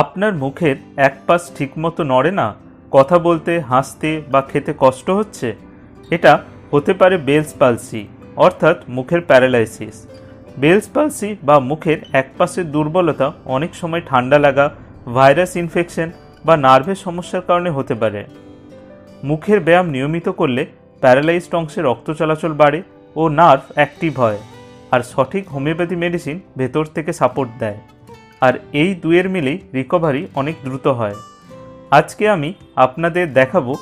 আপনার মুখের এক পাশ ঠিকমতো নড়ে না, কথা বলতে, হাসতে বা খেতে কষ্ট হচ্ছে? এটা হতে পারে বেলস পালসি অর্থাৎ মুখের প্যারালাইসিস। বেলস পালসি বা মুখের এক পাশের দুর্বলতা অনেক সময় ঠান্ডা লাগা, ভাইরাস ইনফেকশন বা নার্ভের সমস্যার কারণে হতে পারে। মুখের ব্যায়াম নিয়মিত করলে প্যারালাইজড অংশে রক্ত চলাচল বাড়ে ও নার্ভ অ্যাক্টিভ হয়, আর সঠিক হোমিওপ্যাথি মেডিসিন ভেতর থেকে সাপোর্ট দেয়। আর এই দুয়ের মিলেই রিকভারি অনেক দ্রুত হয়। আজকে আমি আপনাদের দেখাবো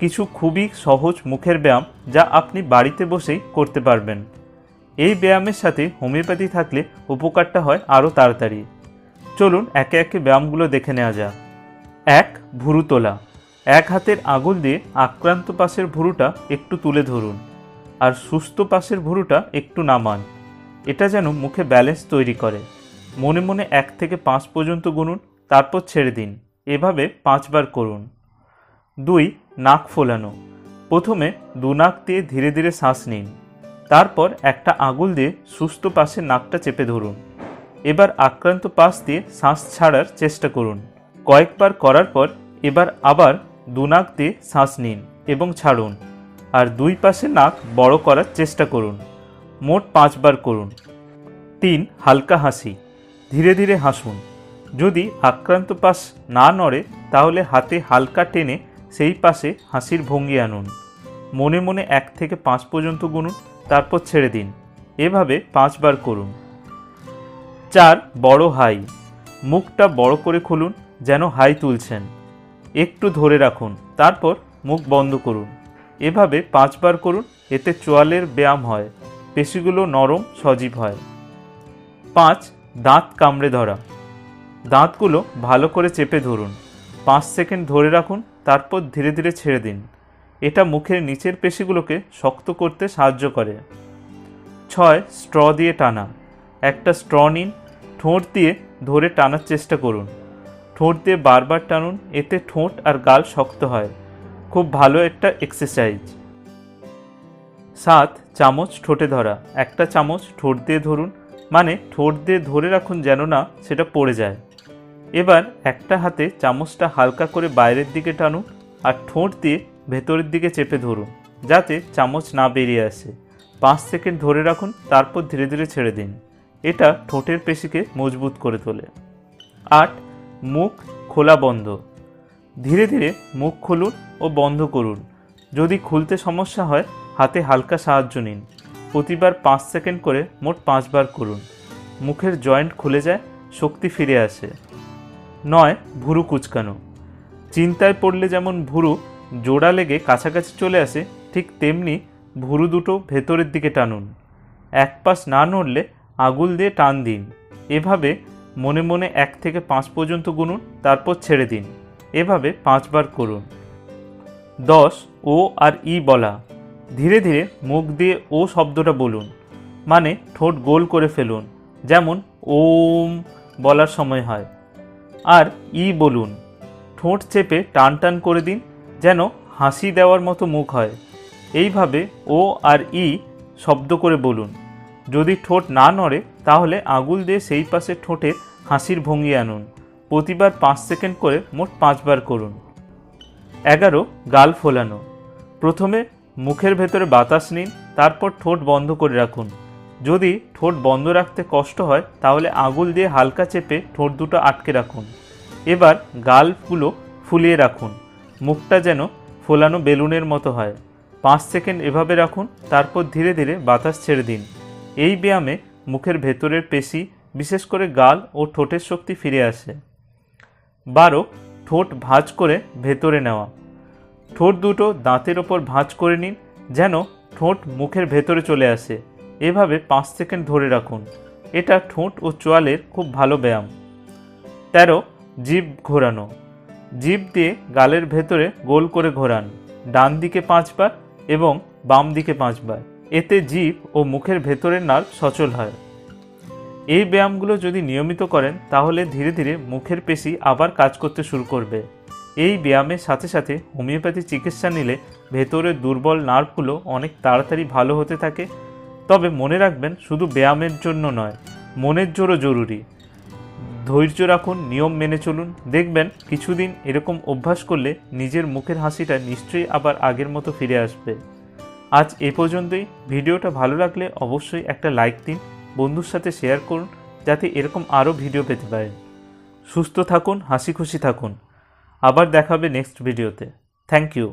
কিছু খুবই সহজ মুখের ব্যায়াম যা আপনি বাড়িতে বসেই করতে পারবেন। এই ব্যায়ামের সাথে হোমিওপ্যাথি থাকলে উপকারটা হয় আরও তাড়াতাড়ি। চলুন একে একে ব্যায়ামগুলো দেখে নেওয়া যাক। এক, ভুরু তোলা। এক হাতের আঙুল দিয়ে আক্রান্ত পাশের ভুরুটা একটু তুলে ধরুন আর সুস্থ পাশের ভুরুটা একটু নামান। এটা যেন মুখে ব্যালেন্স তৈরি করে। মনে মনে এক থেকে পাঁচ পর্যন্ত গুনুন, তারপর ছেড়ে দিন। এভাবে পাঁচবার করুন। দুই, নাক ফোলানো। প্রথমে দু নাক দিয়ে ধীরে ধীরে শ্বাস নিন। তারপর একটা আঙুল দিয়ে সুস্থ পাশে নাকটা চেপে ধরুন। এবার আক্রান্ত পাশ দিয়ে শ্বাস ছাড়ার চেষ্টা করুন। কয়েকবার করার পর এবার আবার দু নাক দিয়ে শ্বাস নিন এবং ছাড়ুন। আর দুই পাশে নাক বড় করার চেষ্টা করুন। মোট পাঁচবার করুন। তিন, হালকা হাসি। ধীরে ধীরে হাসুন। যদি আক্রান্ত পাশ না নড়ে, তাহলে হাতে হালকা টেনে সেই পাশে হাসির ভঙ্গি আনুন। মনে মনে এক থেকে পাঁচ পর্যন্ত গুনুন, তারপর ছেড়ে দিন। এভাবে পাঁচবার করুন। চার, বড় হাই। মুখটা বড় করে খুলুন, যেন হাই তুলছেন। একটু ধরে রাখুন, তারপর মুখ বন্ধ করুন। এভাবে পাঁচবার করুন, এতে চোয়ালের ব্যায়াম হয়। পেশিগুলো নরম, সজীব হয়। পাঁচ দাঁত কামড়ে ধরা। দাঁতগুলো ভালো করে চেপে ধরুন। পাঁচ সেকেন্ড ধরে রাখুন, তারপর ধীরে ধীরে ছেড়ে দিন। এটা মুখের নিচের পেশিগুলোকে শক্ত করতে সাহায্য করে। ছয়, স্ট্র দিয়ে টানা। একটা স্ট্র নিন, ঠোঁট দিয়ে ধরে টানার চেষ্টা করুন। ঠোঁট দিয়ে বারবার টানুন, এতে ঠোঁট আর গাল শক্ত হয়। খুব ভালো একটা এক্সারসাইজ সাত, চামচ ঠোঁটে ধরা। একটা চামচ ঠোঁট দিয়ে ধরুন মানে ঠোঁট দিয়ে ধরে রাখুন যেন না সেটা পড়ে যায়। এবার একটা হাতে চামচটা হালকা করে বাইরের দিকে টানুন আর ঠোঁট দিয়ে ভেতরের দিকে চেপে ধরুন, যাতে চামচ না বেরিয়ে আসে। পাঁচ সেকেন্ড ধরে রাখুন, তারপর ধীরে ধীরে ছেড়ে দিন। এটা ঠোঁটের পেশিকে মজবুত করে তোলে। আট, মুখ খোলা বন্ধ। ধীরে ধীরে মুখ খুলুন ও বন্ধ করুন। যদি খুলতে সমস্যা হয়, হাতে হালকা সাহায্য নিন। প্রতিবার পাঁচ সেকেন্ড করে মোট পাঁচবার করুন। মুখের জয়েন্ট খুলে যায়, শক্তি ফিরে আসে। নয়, ভুরু কুচকানো। চিন্তায় পড়লে যেমন ভুরু জোড়া লেগে কাছাকাছি চলে আসে, ঠিক তেমনি ভুরু দুটো ভেতরের দিকে টানুন। এক পাশ না নড়লে আগুল দিয়ে টান দিন। এভাবে মনে মনে এক থেকে পাঁচ পর্যন্ত গুনুন, তারপর ছেড়ে দিন। এভাবে পাঁচবার করুন। দশ, ও আর ই বলা। ধীরে ধীরে মুখ দিয়ে ও শব্দটা বলুন। মানে ঠোঁট গোল করে ফেলুন, যেমন ওম বলার সময় হয়। আর ই বলুন, ঠোঁট চেপে টান টান করে দিন, যেন হাসি দেওয়ার মতো মুখ হয়। এইভাবে ও আর ই শব্দ করে বলুন। যদি ঠোঁট না নড়ে, তাহলে আঙুল দিয়ে সেই পাশে ঠোঁটে হাসির ভঙ্গি আনুন। প্রতিবার পাঁচ সেকেন্ড করে মোট পাঁচবার করুন। এগারো, গাল ফোলানো। প্রথমে মুখের ভেতরে বাতাস নিন, তারপর ঠোঁট বন্ধ করে রাখুন। যদি ঠোঁট বন্ধ রাখতে কষ্ট হয়, তাহলে আঙুল দিয়ে হালকা চেপে ঠোঁট দুটো আটকে রাখুন। এবার গালগুলো ফুলিয়ে রাখুন। মুখটা যেন ফোলানো বেলুনের মতো হয়। পাঁচ সেকেন্ড এভাবে রাখুন, তারপর ধীরে ধীরে বাতাস ছেড়ে দিন। এই ব্যায়ামে মুখের ভেতরের পেশি, বিশেষ করে গাল ও ঠোঁটের শক্তি ফিরে আসে। বারো, ঠোঁট ভাঁজ করে ভেতরে নেওয়া। ঠোঁট দুটো দাঁতের ওপর ভাঁজ করে নিন, যেন ঠোঁট মুখের ভেতরে চলে আসে। এভাবে পাঁচ সেকেন্ড ধরে রাখুন। এটা ঠোঁট ও চোয়ালের খুব ভালো ব্যায়াম। তেরো, জিভ ঘোরানো। জিভ দিয়ে গালের ভেতরে গোল করে ঘোরান। ডান দিকে পাঁচবার এবং বাম দিকে পাঁচবার। এতে জিভ ও মুখের ভেতরের নার্ভ সচল হয়। এই ব্যায়ামগুলো যদি নিয়মিত করেন, তাহলে ধীরে ধীরে মুখের পেশি আবার কাজ করতে শুরু করবে। এই ব্যায়ামের সাথে সাথে হোমিওপ্যাথি চিকিৎসা নিলে ভেতরের দুর্বল নার্ভগুলো অনেক তাড়াতাড়ি ভালো হতে থাকে। তবে মনে রাখবেন, শুধু ব্যায়ামের জন্য নয়, মনের জোরও জরুরি। ধৈর্য রাখুন, নিয়ম মেনে চলুন। দেখবেন, কিছুদিন এরকম অভ্যাস করলে নিজের মুখের হাসিটা নিশ্চয়ই আবার আগের মতো ফিরে আসবে। আজ এ পর্যন্তই। ভিডিওটা ভালো লাগলে অবশ্যই একটা লাইক দিন, বন্ধুর সাথে শেয়ার করুন, যাতে এরকম আরও ভিডিও পেতে পারেন। সুস্থ থাকুন হাসি খুশি থাকুন। আবার দেখাবে নেক্সট ভিডিওতে থ্যাংক ইউ